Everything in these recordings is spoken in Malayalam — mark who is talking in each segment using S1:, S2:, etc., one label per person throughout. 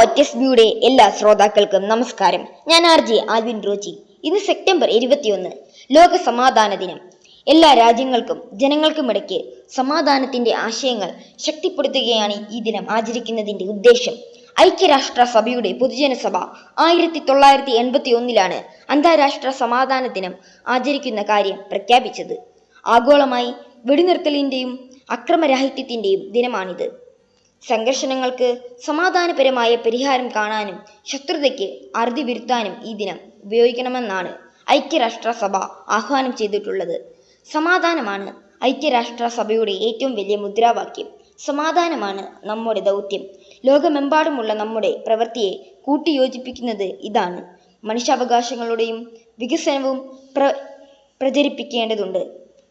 S1: ഒറ്റ ബിയുടെ എല്ലാ ശ്രോതാക്കൾക്കും നമസ്കാരം. ഞാൻ ആർ ജെ ആൽവിൻ റോജി. ഇന്ന് സെപ്റ്റംബർ ഇരുപത്തിയൊന്ന് ലോക സമാധാന ദിനം. എല്ലാ രാജ്യങ്ങൾക്കും ജനങ്ങൾക്കുമിടയ്ക്ക് സമാധാനത്തിന്റെ ആശയങ്ങൾ ശക്തിപ്പെടുത്തുകയാണ് ഈ ദിനം ആചരിക്കുന്നതിന്റെ ഉദ്ദേശം. ഐക്യരാഷ്ട്ര സഭയുടെ പൊതുജനസഭ ആയിരത്തി തൊള്ളായിരത്തി എൺപത്തി ഒന്നിലാണ് അന്താരാഷ്ട്ര സമാധാന ദിനം ആചരിക്കുന്ന കാര്യം പ്രഖ്യാപിച്ചത്. ആഗോളമായി വെടിനിർത്തലിന്റെയും അക്രമരാഹിത്യത്തിന്റെയും ദിനമാണിത്. സംഘർഷങ്ങൾക്ക് സമാധാനപരമായ പരിഹാരം കാണാനും ശത്രുതയ്ക്ക് അറുതി വരുത്താനും ഈ ദിനം ഉപയോഗിക്കണമെന്നാണ് ഐക്യരാഷ്ട്രസഭ ആഹ്വാനം ചെയ്തിട്ടുള്ളത്. സമാധാനമാണ് ഐക്യരാഷ്ട്രസഭയുടെ ഏറ്റവും വലിയ മുദ്രാവാക്യം. സമാധാനമാണ് നമ്മുടെ ദൗത്യം. ലോകമെമ്പാടുമുള്ള നമ്മുടെ പ്രവൃത്തിയെ കൂട്ടിയോജിപ്പിക്കുന്നത് ഇതാണ്. മനുഷ്യാവകാശങ്ങളുടെയും വികസനവും പ്ര പ്രചരിപ്പിക്കേണ്ടതുണ്ട്.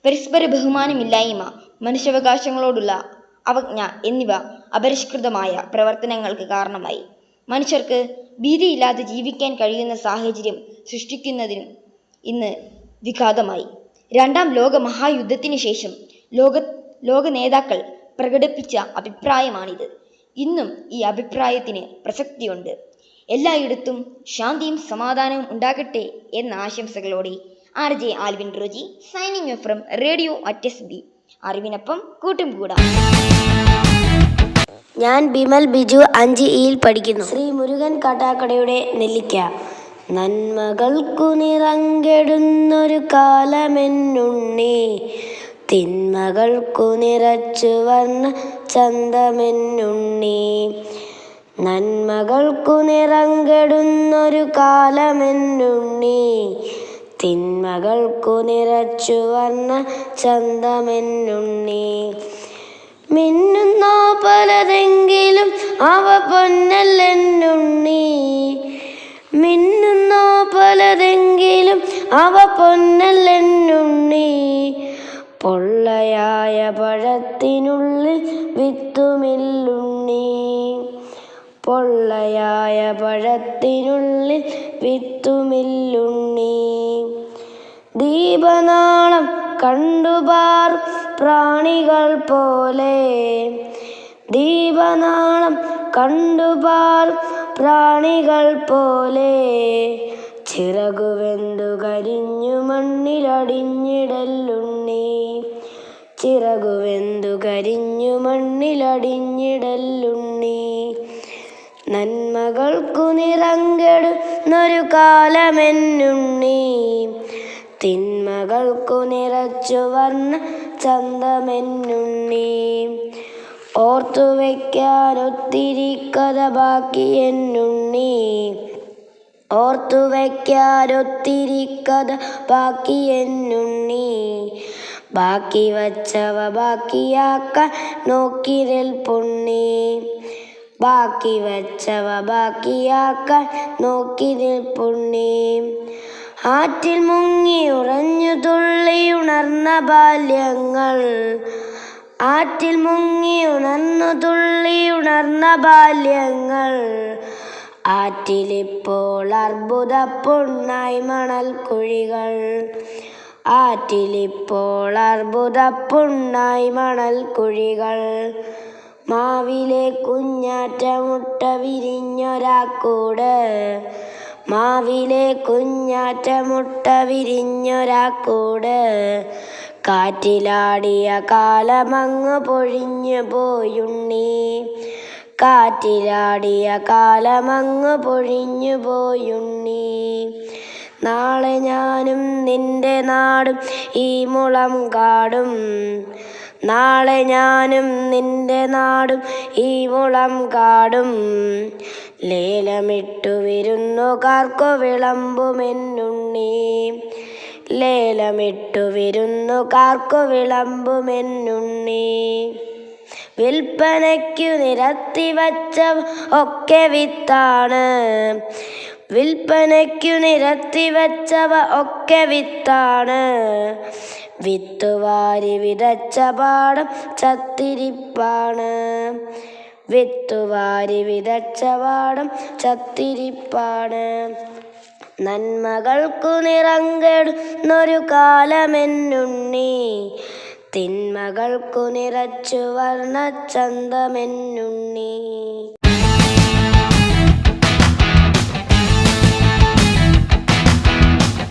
S1: പരസ്പര ബഹുമാനമില്ലായ്മ മനുഷ്യാവകാശങ്ങളോടുള്ള അവജ്ഞ എന്നിവ അപരിഷ്കൃതമായ പ്രവർത്തനങ്ങൾക്ക് കാരണമായി. മനുഷ്യർക്ക് ഭീതിയില്ലാതെ ജീവിക്കാൻ കഴിയുന്ന സാഹചര്യം സൃഷ്ടിക്കുന്നതിനും ഇന്ന് വിഘാതമായി. രണ്ടാം ലോക മഹായുദ്ധത്തിന് ശേഷം ലോക ലോക നേതാക്കൾ പ്രകടിപ്പിച്ച അഭിപ്രായമാണിത്. ഇന്നും ഈ അഭിപ്രായത്തിന് പ്രസക്തിയുണ്ട്. എല്ലായിടത്തും ശാന്തിയും സമാധാനവും ഉണ്ടാകട്ടെ എന്ന ആശംസകളോടെ R J Alvin Roji signing from radio അറ്റസ് ബി. അറിവിനൊപ്പം കൂട്ടും കൂടാം.
S2: ഞാൻ ബിമൽ ബിജു അഞ്ച് ഇയിൽ പഠിക്കുന്നു. ശ്രീ മുരുകൻ കാട്ടാക്കടയുടെ നെല്ലിക്ക. നന്മകൾക്കു നിറങ്കെടുന്നൊരു കാലമെന്നുണ്ണി. തിന്മകൾക്കു നിറച്ചു വർണ ചന്തമെന്നുണ്ണി. നന്മകൾക്കു നിറങ്കെടുന്നൊരു കാലമെന്നുണ്ണി. തിന്മകൾക്കു നിറച്ചു വർണ ചന്തമെന്നുണ്ണി. മിന്നുന്നോ പലതെങ്കിലും അവ പൊന്നല്ലെന്നുണ്ണി. മിന്നുന്നോ പലതെങ്കിലും അവ പൊന്നല്ലെന്നുണ്ണി. പൊള്ളയായ പഴത്തിനുള്ളിൽ വിത്തുമില്ലുണ്ണി. പൊള്ളയായ പഴത്തിനുള്ളിൽ വിത്തുമില്ലുണ്ണി. ദീപനാളം കണ്ടുപാർ പ്രാണികൾ പോലെ. ദീപനാളം കണ്ടുപാർ പ്രാണികൾ പോലെ. ചിറകുവെന്തു കരിഞ്ഞു മണ്ണിലടിഞ്ഞിടല്ലുണ്ണി ചിറകുവെന്തു കരിഞ്ഞു മണ്ണിലടിഞ്ഞിടല്ലുണ്ണി നന്മകൾക്കു നിറങ്കെടുന്നൊരു കാലമെന്നുണ്ണി. തിന്മകൾക്കു നിറച്ചു വർണ ചന്തമെന്നുണ്ണി. ഓർത്തു വയ്ക്കാനൊത്തിരി കഥ ബാക്കി എന്നുണ്ണി. ഓർത്തു വയ്ക്കാനൊത്തിരി കഥ ബാക്കി എന്നുണ്ണി. ബാക്കി വച്ചവ ബാക്കിയാക്കാൻ നോക്കിരൽ പുണ്ണി ബാക്കി വച്ചവ ബാക്കിയാക്കാൻ നോക്കി നിൽപ്പുണ്ണി. ആറ്റിൽ മുങ്ങി ഉറഞ്ഞു തുള്ളി ഉണർന്ന ബാല്യങ്ങൾ. ആറ്റിൽ മുങ്ങി ഉണർന്നു തുള്ളി ഉണർന്ന ബാല്യങ്ങൾ. ആറ്റിലിപ്പോൾ അർബുദ പൊണ്ണായി മണൽ കുഴികൾ. ആറ്റിലിപ്പോൾ അർബുദ പൊണ്ണായി മണൽ കുഴികൾ. മാവിലെ കുഞ്ഞാറ്റ മുട്ട വിരിഞ്ഞൊരാക്കൂട്. മാവിലെ കുഞ്ഞാറ്റ മുട്ട വിരിഞ്ഞൊരാക്കൂട്. കാറ്റിലാടിയ കാലമങ്ങ് പൊഴിഞ്ഞു പോയുണ്ണി. കാറ്റിലാടിയ കാലമങ്ങ് പൊഴിഞ്ഞു പോയുണ്ണി. നാളെ ഞാനും നിന്റെ നാടും ഈ മുളം കാടും. നാളെ ഞാനും നിന്റെ നാടും ഈ മുളം കാടും. ലേലമിട്ടു വിരുന്നുകാർക്കു വിളമ്പുമെന്നുണ്ണി ലേലമിട്ടു വിരുന്നുകാർക്കു വിളമ്പുമെന്നുണ്ണി വിൽപ്പനയ്ക്കു നിരത്തി വച്ച ഒക്കെ വിത്താണ്. വിൽപ്പനയ്ക്കു നിരത്തി വച്ചവ ഒക്കെ വിത്താണ്. വിത്തുവാരി വിതച്ച പാടം ചത്തിരിപ്പാണ്. വിത്തുവാരി വിതച്ചവാടം ചത്തിരിപ്പാണ്. നന്മകൾക്കു നിറങ്കെടുന്നൊരു കാലമെന്നുണ്ണി. തിന്മകൾക്കു നിറച്ചു വർണച്ചന്തമെന്നുണ്ണി.